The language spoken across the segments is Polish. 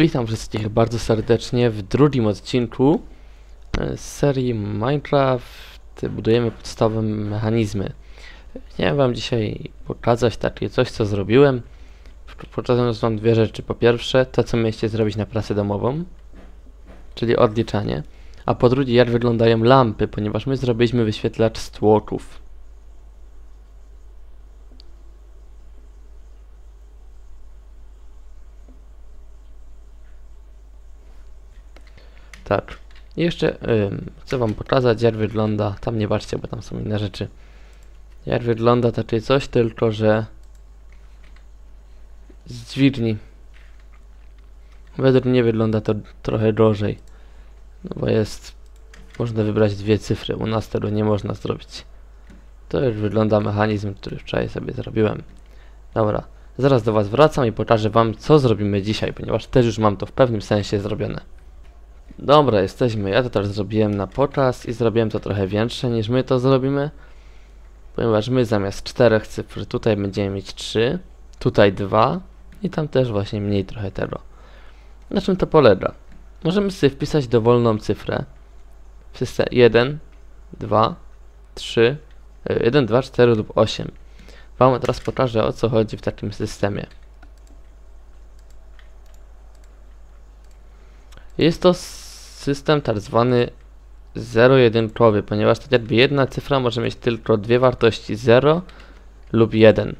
Witam wszystkich bardzo serdecznie w drugim odcinku e, z serii Minecraft budujemy podstawowe mechanizmy. Chciałem wam dzisiaj pokazać takie coś, co zrobiłem. Pokażę wam dwie rzeczy. Po pierwsze, to co mieliście zrobić na pracę domową, czyli odliczanie. A po drugie, jak wyglądają lampy, ponieważ my zrobiliśmy wyświetlacz stłoków. Tak. I jeszcze chcę wam pokazać jak wygląda, tam nie patrzcie, bo tam są inne rzeczy. Jak wygląda takie coś, tylko że z dźwigni. Według mnie wygląda to trochę gorzej. No bo jest, można wybrać dwie cyfry, u nas tego nie można zrobić. To już wygląda mechanizm, który wczoraj sobie zrobiłem. Dobra, zaraz do was wracam i pokażę wam co zrobimy dzisiaj, ponieważ też już mam to w pewnym sensie zrobione. Dobra, jesteśmy. Ja to też zrobiłem na pokaz i zrobiłem to trochę większe niż my to zrobimy. Ponieważ my zamiast czterech cyfr tutaj będziemy mieć 3, tutaj 2 i tam też właśnie mniej trochę tego. Na czym to polega? Możemy sobie wpisać dowolną cyfrę. W systemie 1, 2, 3, 1, 2, 4 lub 8. Wam teraz pokażę o co chodzi w takim systemie. Jest to system tak zwany zero-jedynkowy, ponieważ tak jakby jedna cyfra może mieć tylko dwie wartości 0 lub 1.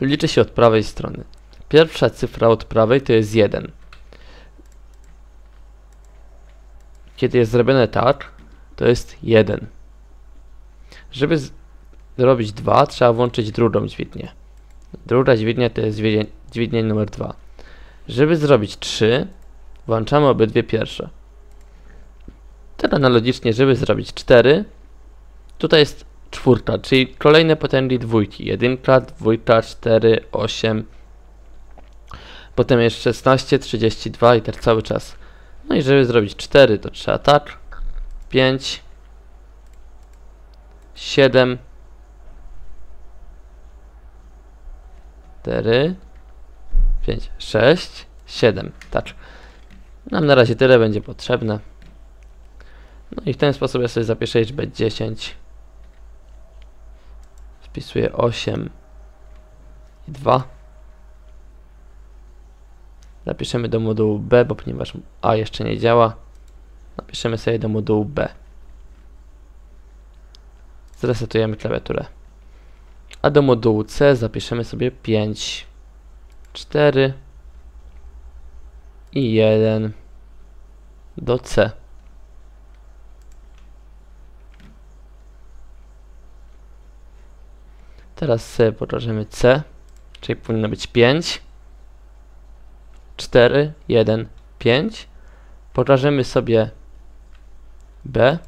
Liczy się od prawej strony. Pierwsza cyfra od prawej to jest 1. Kiedy jest zrobione tak, to jest 1. Żeby zrobić 2, trzeba włączyć drugą dźwignię. Druga dźwignia to jest dźwignia numer 2. Żeby zrobić 3, Włączamy obydwie pierwsze. Teraz analogicznie, żeby zrobić 4, tutaj jest czwórka, czyli kolejne potęgi dwójki. Jedynka, dwójka, 4, 8. Potem jest 16, 32 i tak cały czas. No i żeby zrobić 4, to trzeba tak. 5, 7, 4, 5, 6, 7. Tak. Nam na razie tyle będzie potrzebne. No i w ten sposób ja sobie zapiszę liczbę 10. Wpisuję 8 i 2. Zapiszemy do modułu B, bo ponieważ A jeszcze nie działa, napiszemy sobie do modułu B. Zresetujemy klawiaturę. A do modułu C zapiszemy sobie 5, 4, i 1 do C. Teraz sobie pokażemy C, czyli powinno być 5, 4, 1, 5. Pokażemy sobie B.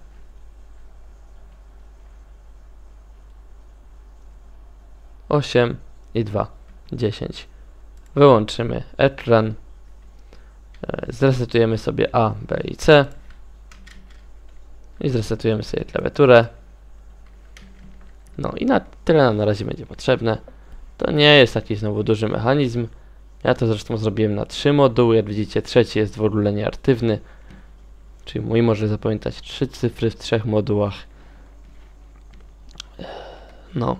Osiem i dwa, dziesięć. Wyłączymy ekran. E, zresetujemy sobie A, B i C i zresetujemy sobie klawiaturę. No i na tyle nam na razie będzie potrzebne. To nie jest taki znowu duży mechanizm. Ja to zresztą zrobiłem na trzy moduły. Jak widzicie, trzeci jest w ogóle nieaktywny. Czyli mój może zapamiętać trzy cyfry w trzech modułach. No,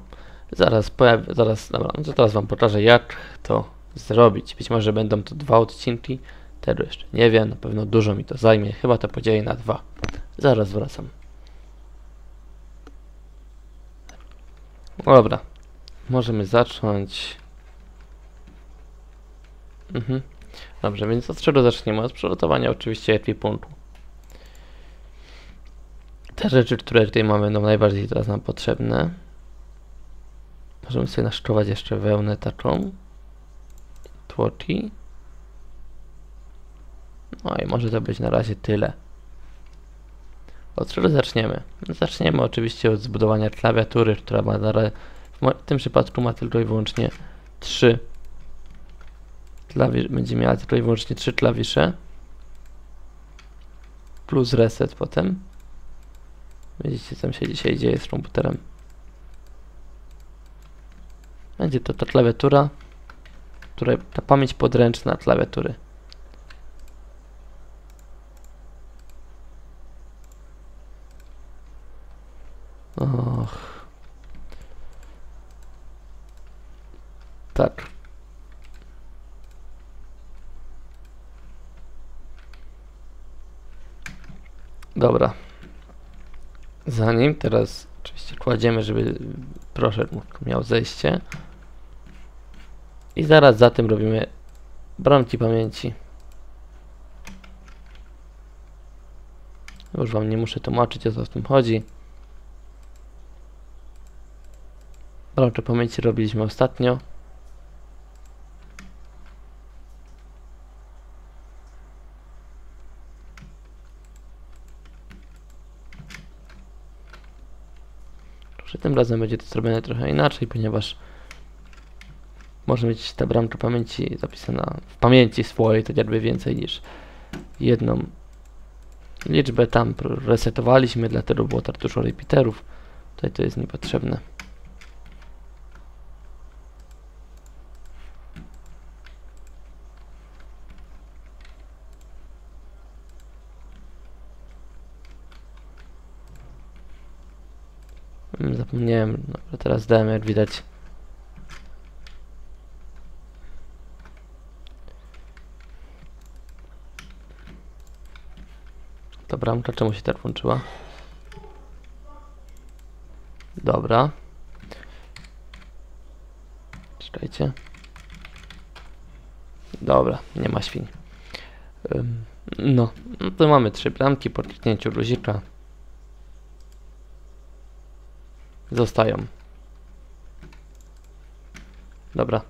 zaraz pojawi, zaraz, dobra, no to teraz wam pokażę jak to zrobić. Być może będą to dwa odcinki. Tego jeszcze nie wiem, na pewno dużo mi to zajmie. Chyba to podzielę na dwa. Zaraz wracam. Dobra. Możemy zacząć. Mhm. Dobrze, więc od czego zaczniemy? Od przygotowania oczywiście ekwipunku. Te rzeczy, które tutaj mamy, będą najbardziej teraz nam potrzebne. Możemy sobie naszkować jeszcze wełnę taką. Tłoki. No i może to być na razie tyle. Od czego zaczniemy? Zaczniemy oczywiście od zbudowania klawiatury, która ma w tym przypadku ma tylko i wyłącznie trzy klawisze, będzie miała tylko i wyłącznie trzy klawisze plus reset potem. Widzicie, co się dzisiaj dzieje z komputerem. Będzie to ta klawiatura. która, ta pamięć podręczna klawiatury. Och. Tak. Dobra. Zanim teraz oczywiście kładziemy, żeby proszę miał zejście. I zaraz za tym robimy bramki pamięci. Już wam nie muszę tłumaczyć o co w tym chodzi. Bramkę pamięci robiliśmy ostatnio. Że tym razem będzie to zrobione trochę inaczej, ponieważ może mieć ta bramka pamięci zapisana w pamięci swojej, tak jakby więcej niż jedną liczbę tam resetowaliśmy, dlatego było dużo repeaterów. Tutaj to jest niepotrzebne. Zapomniałem, no, teraz dałem jak widać. Ta bramka czemu się tak włączyła? Dobra. Czekajcie. Dobra, nie ma świń. No, no to mamy trzy bramki po kliknięciu guzika. Zostają. Dobra.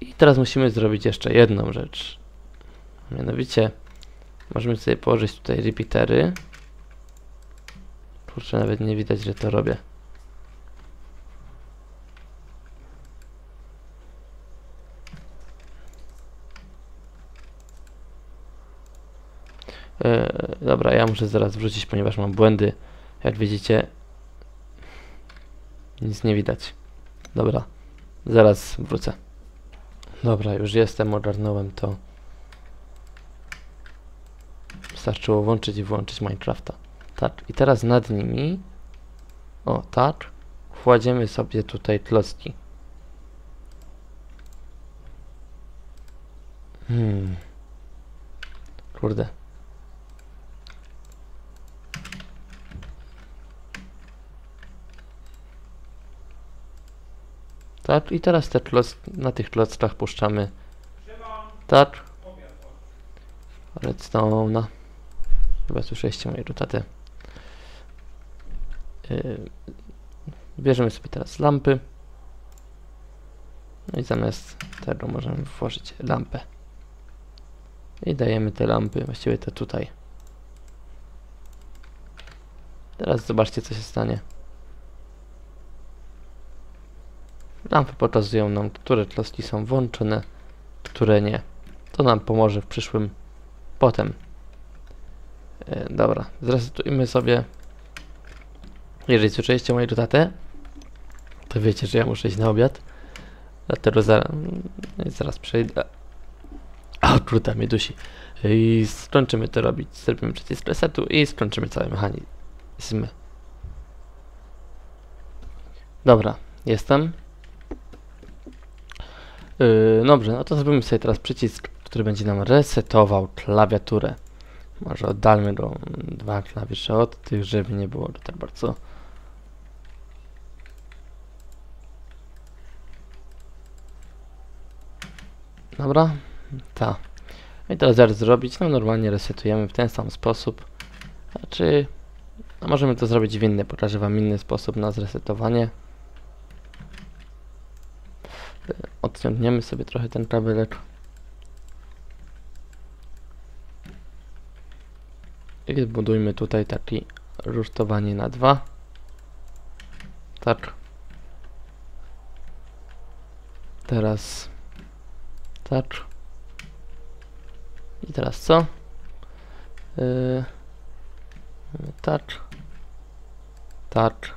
I teraz musimy zrobić jeszcze jedną rzecz. Mianowicie możemy sobie położyć tutaj repeatery. Kurczę, nawet nie widać, że to robię. E, dobra, ja muszę zaraz wrócić, ponieważ mam błędy. Jak widzicie, nic nie widać. Dobra, zaraz wrócę. Dobra, już jestem, ogarnąłem to. Wystarczyło włączyć i włączyć Minecrafta. Tak, i teraz nad nimi, o tak, kładziemy sobie tutaj klocki. Hmm. Kurde. Tak, i teraz te kloc na tych klockach puszczamy. Tak. Redstone'a. Chyba słyszeliście moje rutaty. Yy, bierzemy sobie teraz lampy. No i zamiast tego możemy włożyć lampę. I dajemy te lampy, właściwie te tutaj. Teraz zobaczcie co się stanie. Lampy pokazują nam, które klocki są włączone, które nie. To nam pomoże w przyszłym potem. E, dobra, zresetujmy sobie. Jeżeli słyszeliście moje dotatę, to wiecie, że ja muszę iść na obiad. Dlatego zaraz, zaraz przejdę. A, kruta mnie dusi. I skończymy to robić. Zrobimy przycisk resetu i skończymy cały mechanizm. Dobra, jestem. Yy, dobrze, no to zrobimy sobie teraz przycisk, który będzie nam resetował klawiaturę. Może oddalmy go dwa klawisze od tych, żeby nie było tak bardzo. Dobra, tak. I teraz zaraz zrobić, no normalnie resetujemy w ten sam sposób. Znaczy, no możemy to zrobić w inny, pokażę wam inny sposób na zresetowanie. Odciągniemy sobie trochę ten kabelek. I zbudujmy tutaj taki rusztowanie na dwa. Tak. Teraz tak. I teraz co? Yy, tak. Tak.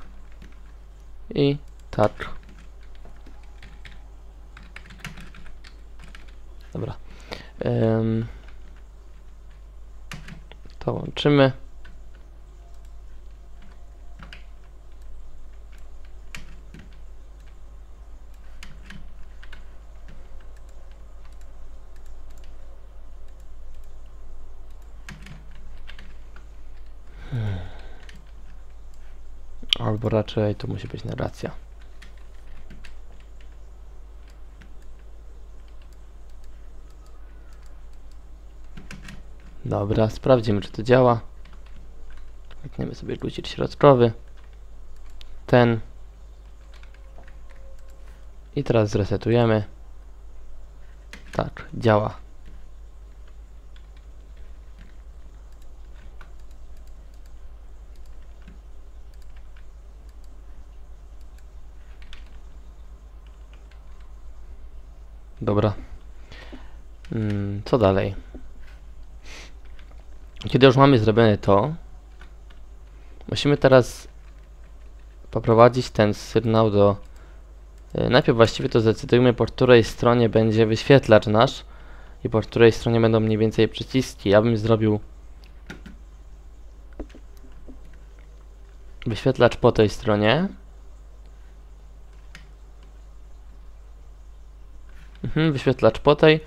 I tak. Dobra. Ym, to łączymy. Hmm. Albo raczej to musi być narracja. Dobra, sprawdzimy czy to działa. Klikniemy sobie guzik środkowy. Ten. I teraz zresetujemy. Tak, działa. Dobra. Mm, co dalej? Kiedy już mamy zrobione to, musimy teraz poprowadzić ten sygnał do... y, Najpierw właściwie to zdecydujmy, po której stronie będzie wyświetlacz nasz i po której stronie będą mniej więcej przyciski. Ja bym zrobił wyświetlacz po tej stronie. Mhm, wyświetlacz po tej.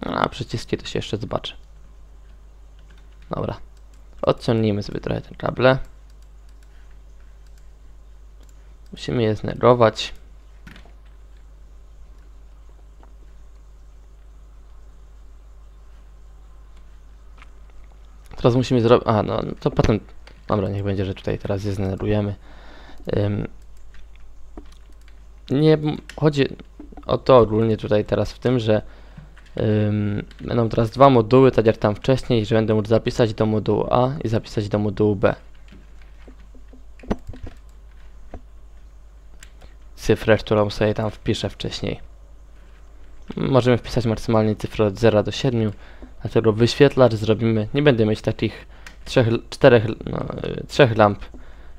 A przyciski to się jeszcze zobaczy. Dobra. Odciągnijmy sobie trochę te kable. Musimy je znegować. Teraz musimy zrobić... A, no to potem... Dobra, niech będzie, że tutaj teraz je znerujemy. Ym, nie chodzi o to ogólnie tutaj teraz w tym, że będą teraz dwa moduły, tak jak tam wcześniej, że będę mógł zapisać do modułu A i zapisać do modułu B. Cyfrę, którą sobie tam wpiszę wcześniej. Możemy wpisać maksymalnie cyfrę od 0 do 7, dlatego wyświetlacz zrobimy, nie będę mieć takich trzech, czterech, no, trzech lamp,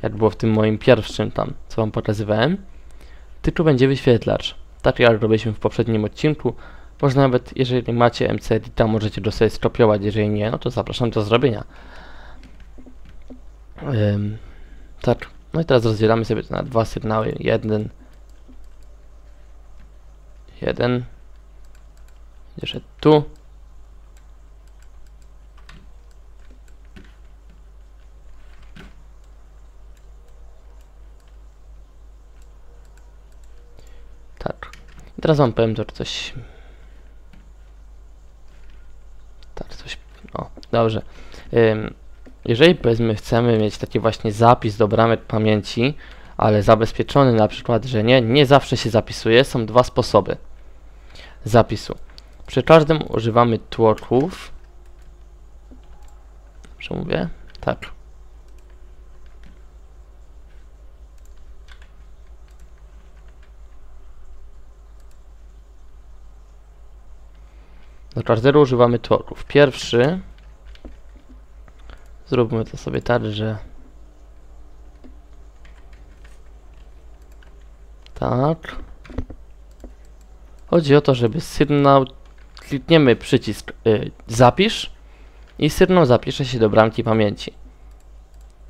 jak było w tym moim pierwszym tam, co wam pokazywałem. Tytuł będzie wyświetlacz. Tak jak robiliśmy w poprzednim odcinku. Można nawet, jeżeli macie MC Edita, możecie go sobie skopiować, jeżeli nie, no to zapraszam do zrobienia. Ym, tak, no i teraz rozdzielamy sobie to na dwa sygnały. Jeden. Jeden. Szedł tu. Tak. I teraz wam powiem to coś. Tak, coś. O, dobrze. Ym, jeżeli powiedzmy chcemy mieć taki właśnie zapis do bramek pamięci, ale zabezpieczony na przykład, że nie, nie zawsze się zapisuje, są dwa sposoby zapisu. Przy każdym używamy tłoków. Dobrze mówię? Tak. Do każdego używamy tłoków. Pierwszy zróbmy to sobie tak, że tak. Chodzi o to, żeby sygnał klikniemy przycisk y, zapisz i sygnał zapisze się do bramki pamięci.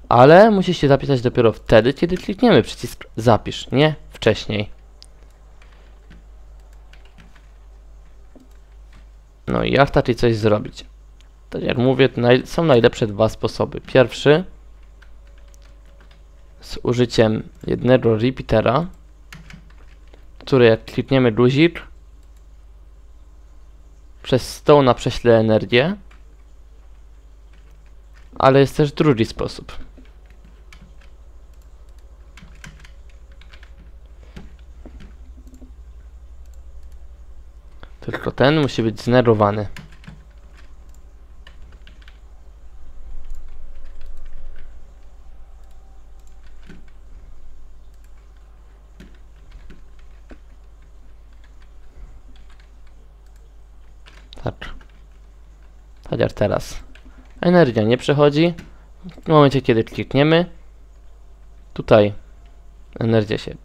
Ale musi się zapisać dopiero wtedy, kiedy klikniemy przycisk zapisz, nie wcześniej. No i jak takiej coś zrobić? Tak jak mówię, naj są najlepsze dwa sposoby. Pierwszy z użyciem jednego repeatera, który jak klikniemy guzik, przez stona prześle energię, ale jest też drugi sposób. Tylko ten musi być znerowany. Tak jak teraz. Energia nie przechodzi. W momencie, kiedy klikniemy, tutaj energia się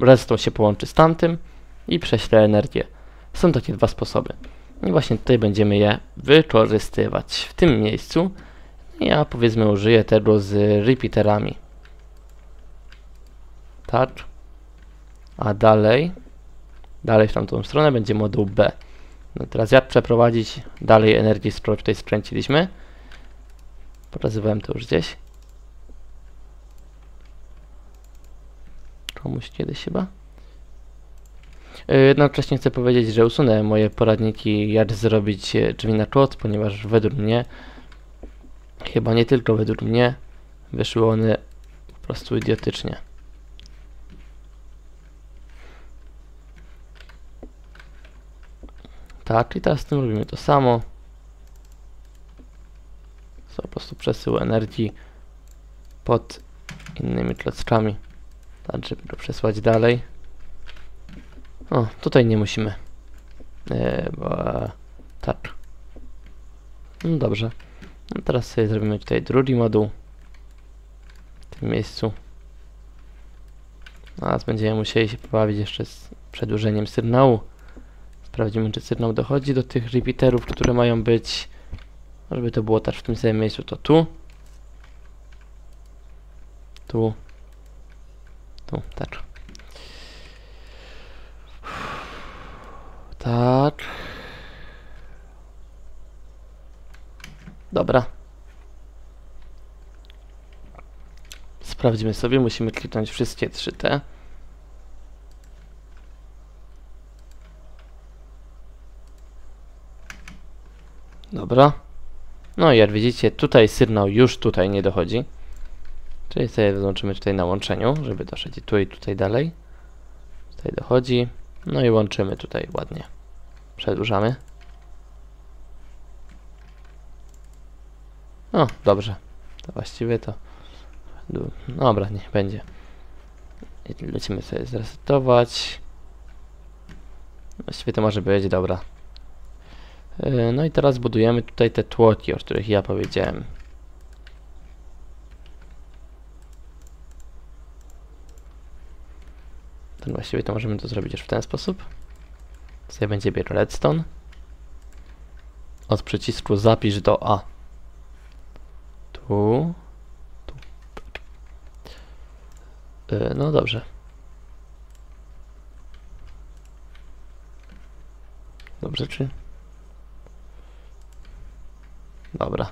redstone się połączy z tamtym i prześle energię. Są takie dwa sposoby. I właśnie tutaj będziemy je wykorzystywać. W tym miejscu ja powiedzmy użyję tego z repeaterami. Tak. A dalej, dalej w tamtą stronę będzie moduł B. No teraz jak przeprowadzić dalej energię, skoro tutaj skręciliśmy. Pokazywałem to już gdzieś. Komuś kiedyś chyba. Yy, Jednocześnie chcę powiedzieć, że usunę moje poradniki, jak zrobić e, drzwi na klot, ponieważ według mnie, chyba nie tylko według mnie, wyszły one po prostu idiotycznie. Tak, i teraz z tym robimy to samo. To po prostu przesył energii pod innymi klockami, tak żeby go przesłać dalej. O, tutaj nie musimy. E, tak. No dobrze. No teraz sobie zrobimy tutaj drugi moduł. W tym miejscu. Teraz będziemy musieli się pobawić jeszcze z przedłużeniem sygnału. Sprawdzimy, czy sygnał dochodzi do tych repeaterów, które mają być. Żeby to było też w tym samym miejscu, to tu. Tu. Tu, tak. Tak. Dobra. Sprawdzimy sobie, musimy kliknąć wszystkie trzy te. Dobra. No i jak widzicie, tutaj sygnał już tutaj nie dochodzi. Czyli sobie wyłączymy tutaj na łączeniu, żeby doszedł tu i tutaj dalej. Tutaj dochodzi. No i łączymy tutaj ładnie. Przedłużamy. O, dobrze. To właściwie to... Dobra, niech będzie. Lecimy sobie zresetować. Właściwie to może być, dobra. Yy, No i teraz budujemy tutaj te tłoki, o których ja powiedziałem. To właściwie to możemy to zrobić już w ten sposób. Tutaj będzie bieg redstone. Od przycisku zapisz do A. Tu. Tu. Yy, no dobrze. Dobrze, czy? Dobra.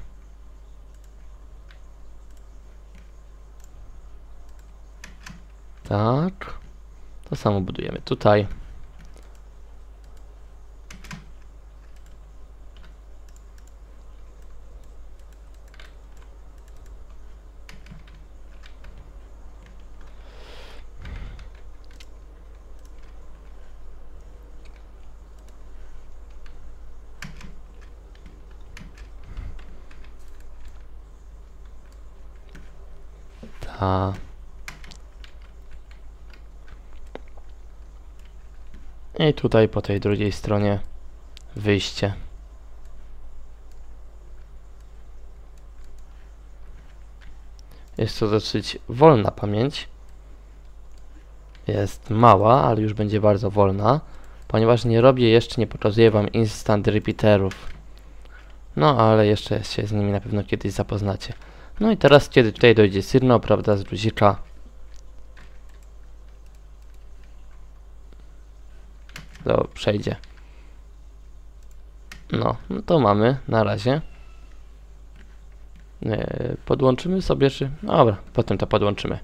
Tak. To samo budujemy tutaj. Ta. I tutaj po tej drugiej stronie wyjście. Jest to dosyć wolna pamięć. Jest mała, ale już będzie bardzo wolna, ponieważ nie robię jeszcze, nie pokazuję Wam instant repeaterów. No, ale jeszcze się z nimi na pewno kiedyś zapoznacie. No i teraz, kiedy tutaj dojdzie sygnał, prawda, z guzika, to przejdzie. No, no to mamy na razie. E, podłączymy sobie, czy... No dobra, potem to podłączymy.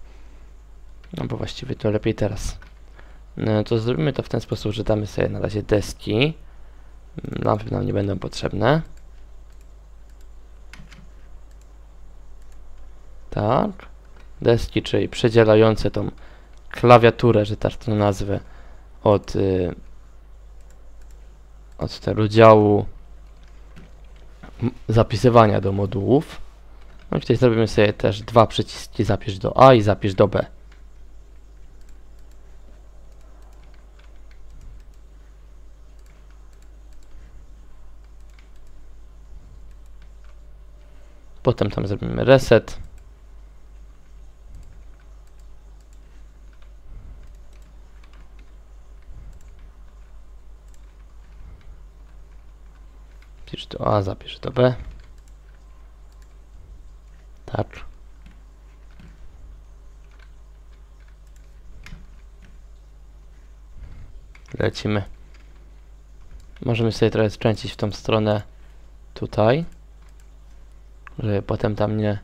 No bo właściwie to lepiej teraz. No to zrobimy to w ten sposób, że damy sobie na razie deski. Lampy nam nie będą potrzebne. Tak. Deski, czyli przedzielające tą klawiaturę, że tak to nazwę, od, y, od tego działu zapisywania do modułów. No i tutaj zrobimy sobie też dwa przyciski zapisz do A i zapisz do B. Potem tam zrobimy reset. Zapisz A, zapisz to B. Tak. Lecimy. Możemy sobie trochę skręcić w tą stronę tutaj, żeby potem tam nie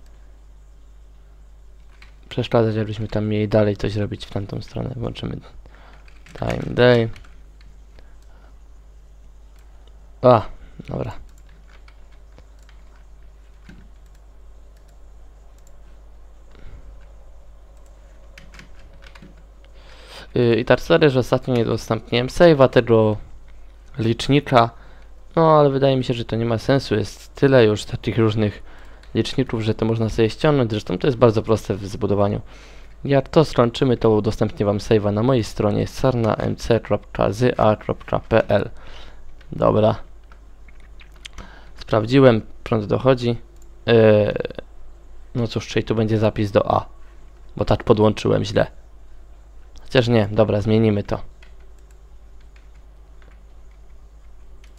przeszkadzać, abyśmy tam mieli dalej coś robić w tamtą stronę. Włączymy time day. A, dobra. I tak sorry, że ostatnio nie udostępniłem save'a tego licznika. No, ale wydaje mi się, że to nie ma sensu. Jest tyle już takich różnych liczników, że to można sobie ściągnąć. Zresztą to jest bardzo proste w zbudowaniu. Jak to skończymy, to udostępnię Wam save'a na mojej stronie sarnamc.zy.pl Dobra. Sprawdziłem, prąd dochodzi. Yy, no cóż, czyli tu będzie zapis do A. Bo tak podłączyłem źle. Chociaż nie, dobra, zmienimy to.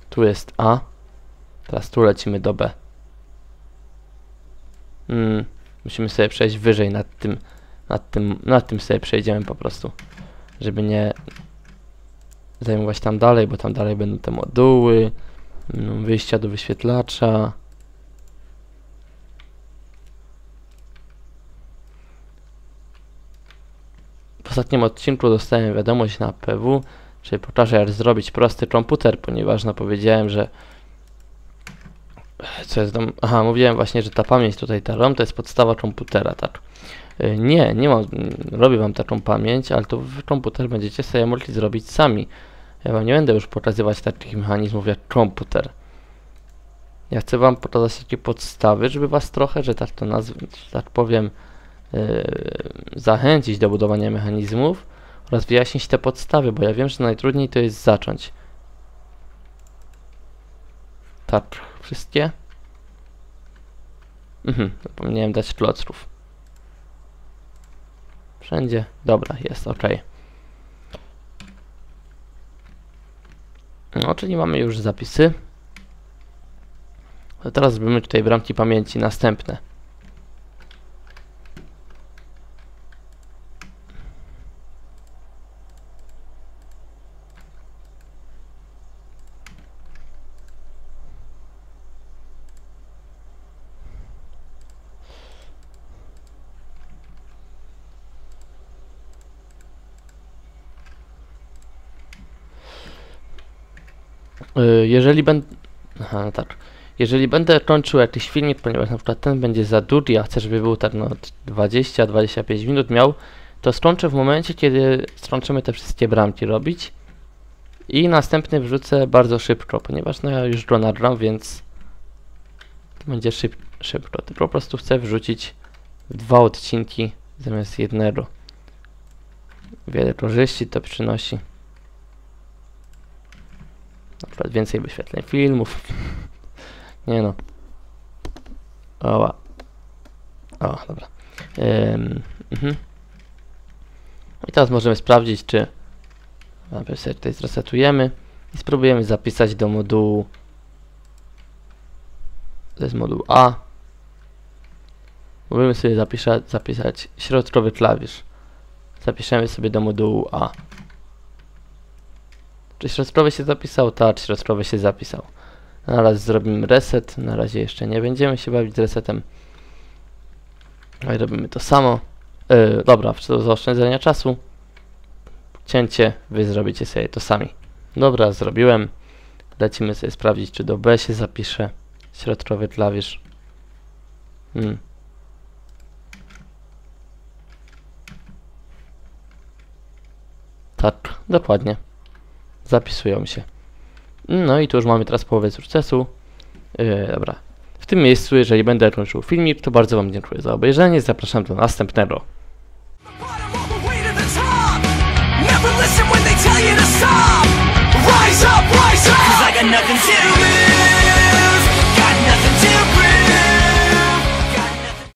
Tu jest A. Teraz tu lecimy do B. Mm, musimy sobie przejść wyżej nad tym, nad tym, nad tym sobie przejdziemy po prostu. Żeby nie zajmować tam dalej, bo tam dalej będą te moduły, wyjścia do wyświetlacza. Ostatnim odcinku dostałem wiadomość na PW, czyli pokażę jak zrobić prosty komputer, ponieważ no powiedziałem, że co jest dom... Aha, mówiłem właśnie, że ta pamięć tutaj, ta ROM to jest podstawa komputera, tak. Y, Nie, nie mam, robię wam taką pamięć, ale to w komputer będziecie sobie mogli zrobić sami. Ja wam nie będę już pokazywać takich mechanizmów jak komputer. Ja chcę wam pokazać takie podstawy, żeby was trochę, że tak to nazwę, tak powiem, zachęcić do budowania mechanizmów oraz wyjaśnić te podstawy, bo ja wiem, że najtrudniej to jest zacząć. Tak, wszystkie? Mhm, zapomniałem dać klocków. Wszędzie. Dobra, jest ok. No, czyli mamy już zapisy. To teraz zrobimy tutaj bramki pamięci następne. Jeżeli będę... Aha, no tak. Jeżeli będę kończył jakiś filmik, ponieważ na przykład ten będzie za długi, a chcę, żeby był tak no 20-25 minut miał, to skończę w momencie, kiedy skończymy te wszystkie bramki robić i następny wrzucę bardzo szybko, ponieważ no ja już go nagram, więc to będzie szyb szybko. Ty po prostu chcę wrzucić dwa odcinki zamiast jednego. Wiele korzyści to przynosi. Na przykład więcej wyświetleń filmów. Nie no. Oła. O, dobra. Ym, mhm. I teraz możemy sprawdzić, czy najpierw sobie tutaj zresetujemy i spróbujemy zapisać do modułu to jest moduł A. Możemy sobie zapisać, zapisać środkowy klawisz. Zapiszemy sobie do modułu A. Czy środkowy się zapisał? Tak, środkowy się zapisał. Na razie zrobimy reset. Na razie jeszcze nie będziemy się bawić z resetem. No i robimy to samo. Yy, dobra, celu zaoszczędzenia czasu. Cięcie, wy zrobicie sobie to sami. Dobra, zrobiłem. Lecimy sobie sprawdzić, czy do B się zapisze środkowy klawisz. Hmm. Tak, dokładnie zapisują się. No i tu już mamy teraz połowę sukcesu. Yy, dobra. W tym miejscu, jeżeli będę kończył filmik, to bardzo Wam dziękuję za obejrzenie. Zapraszam do następnego. nothing to lose.